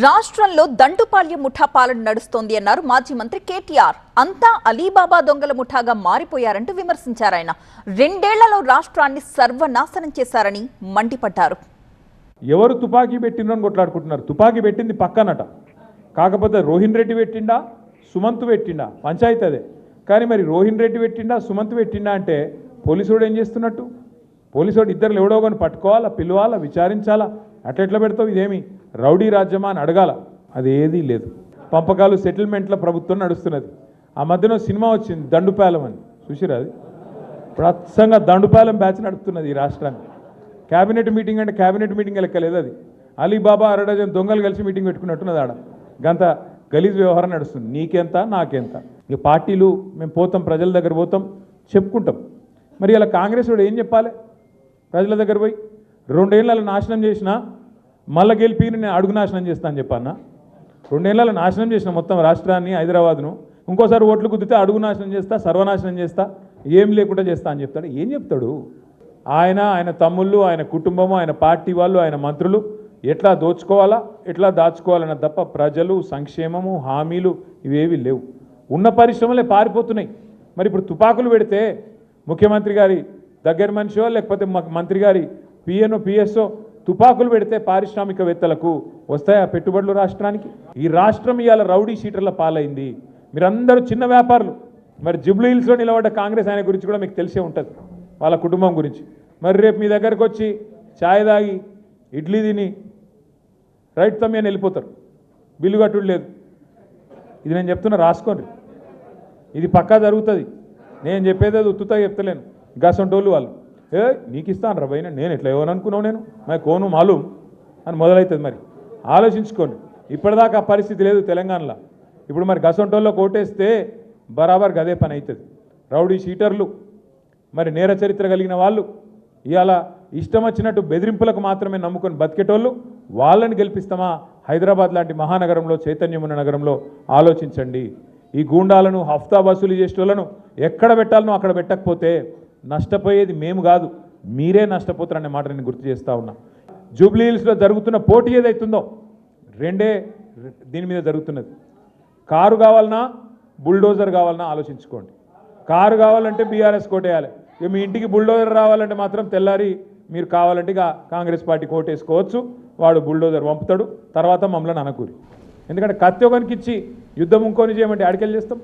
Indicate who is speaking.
Speaker 1: రాష్ట్రంలో దండుపాల్య ముఠా పాలన నడుస్తోంది అన్నారు మాజీ మంత్రి కేటీఆర్. అంతా అలీబాబా దొంగల ముఠాగా మారిపోయారంటూ విమర్శించారు ఆయన. రెండేళ్ళలో రాష్ట్రాన్ని సర్వనాశనం చేశారని మండిపడ్డారు.
Speaker 2: ఎవరు తుపాకీ పెట్టిండ్రని కొట్లాడుకుంటున్నారు. తుపాకీ పెట్టింది పక్కనట. కాకపోతే రోహిన్ రెడ్డి పెట్టిండా? సుమంత్ పెట్టిండా? పంచాయతీ అదే. కానీ మరి రోహిన్ రెడ్డి పెట్టిండా? సుమంత్ పెట్టిండా అంటే పోలీసుడు ఏం చేస్తున్నట్టు? పోలీసుడు ఇద్దరు ఎవడో కానీ పట్టుకోవాలా పిలవాలా విచారించాలా? అట్లా ఎట్లా పెడతావు ఇదేమి? రౌడీ రాజ్యమా అని అడగాల. అది ఏదీ లేదు. పంపకాలు సెటిల్మెంట్ల ప్రభుత్వం నడుస్తున్నది. ఆ మధ్యన సినిమా వచ్చింది దండుపాలెం అని. చూసిరా అది? ఇప్పుడు దండుపాలెం బ్యాచ్ నడుపుతున్నది ఈ రాష్ట్రాన్ని క్యాబినెట్ మీటింగ్ అంటే క్యాబినెట్ మీటింగ్ లెక్కలేదు అది. అలీబాబా అరడజన్ దొంగలు కలిసి మీటింగ్ పెట్టుకున్నట్టున్నది ఆడ. గంత గలీజ్ వ్యవహారం నడుస్తుంది. నీకెంత నాకెంత? ఇక పార్టీలు మేము పోతాం ప్రజల దగ్గర పోతాం చెప్పుకుంటాం. మరి ఇలా కాంగ్రెస్ వాడు ఏం చెప్పాలి? ప్రజల దగ్గర పోయి రెండేళ్ళ నాశనం చేసినా మళ్ళీ గెలిపి నేను అడుగు నాశనం చేస్తాను అని రెండు రెండేళ్ళలో నాశనం చేసిన మొత్తం రాష్ట్రాన్ని హైదరాబాద్ను ఇంకోసారి ఓట్లు కుదితే అడుగు నాశనం చేస్తా సర్వనాశనం చేస్తా ఏం లేకుండా చేస్తా అని చెప్తాడు. ఏం చెప్తాడు? ఆయన ఆయన తమ్ముళ్ళు ఆయన కుటుంబము ఆయన పార్టీ వాళ్ళు ఆయన మంత్రులు ఎట్లా దోచుకోవాలా ఎట్లా దాచుకోవాలన్న తప్ప ప్రజలు సంక్షేమము హామీలు ఇవేవి లేవు. ఉన్న పరిశ్రమలే పారిపోతున్నాయి. మరి ఇప్పుడు తుపాకులు పెడితే ముఖ్యమంత్రి గారి దగ్గర మనిషో లేకపోతే మంత్రి గారి పిఎన్ఓ పిఎస్ఓ తుపాకులు పెడితే పారిశ్రామికవేత్తలకు వస్తాయా పెట్టుబడులు రాష్ట్రానికి? ఈ రాష్ట్రం ఇవాళ రౌడీ షీటర్ల పాలైంది. మీరందరూ చిన్న వ్యాపారులు. మరి జుబ్లీ హిల్స్లో నిలబడ్డ కాంగ్రెస్ ఆయన గురించి కూడా మీకు తెలిసే ఉంటుంది వాళ్ళ కుటుంబం గురించి. మరి రేపు మీ దగ్గరకు వచ్చి ఛాయ్ తాగి ఇడ్లీ తిని రైట్ తమ్మి అని వెళ్ళిపోతారు. బిల్లు కట్టుడు లేదు. ఇది నేను చెప్తున్నా రాసుకోండి. ఇది పక్కా జరుగుతుంది. నేను చెప్పేది అది ఉత్తుతా చెప్తలేను. గసంటోళ్ళు వాళ్ళు. ఏ నీకు ఇస్తాను రా భయ్ నేను ఎట్లా ఏమనుకున్నావు నేను? మరి కోను మాలు అని మొదలవుతుంది మరి. ఆలోచించుకోండి. ఇప్పటిదాకా పరిస్థితి లేదు తెలంగాణలో. ఇప్పుడు మరి గసంటోల్లో కోటేస్తే బరాబర్ గదే పని అవుతుంది రౌడీ షీటర్లు మరి నేర చరిత్ర కలిగిన వాళ్ళు ఇవాళ ఇష్టం వచ్చినట్టు బెదిరింపులకు మాత్రమే నమ్ముకొని బతికేటోళ్ళు వాళ్ళని గెలిపిస్తామా? హైదరాబాద్ లాంటి మహానగరంలో చైతన్యం ఉన్న నగరంలో ఆలోచించండి. ఈ గూండాలను హఫ్తా వసూలు చేసేటోళ్ళను ఎక్కడ పెట్టాలనో అక్కడ పెట్టకపోతే నష్టపోయేది మేము కాదు మీరే నష్టపోతారనే మాట నేను గుర్తు చేస్తా ఉన్నా. జూబ్లీహిల్స్లో జరుగుతున్న పోటీ ఏదైతుందో రెండే దీని మీద జరుగుతున్నది. కారు కావాలన్నా బుల్డోజర్ కావాలన్నా ఆలోచించుకోండి. కారు కావాలంటే బీఆర్ఎస్ కోటేయాలి. ఇక మీ ఇంటికి బుల్డోజర్ రావాలంటే మాత్రం తెల్లారి మీరు కావాలంటే ఇక కాంగ్రెస్ పార్టీ కోటేసుకోవచ్చు. వాడు బుల్డోజర్ పంపుతాడు. తర్వాత మమ్మల్ని అనకూరి. ఎందుకంటే కత్తి ఒకనికి ఇచ్చి యుద్ధం ఇంకోని చేయమంటే ఆడికెళ్ళి చేస్తాం.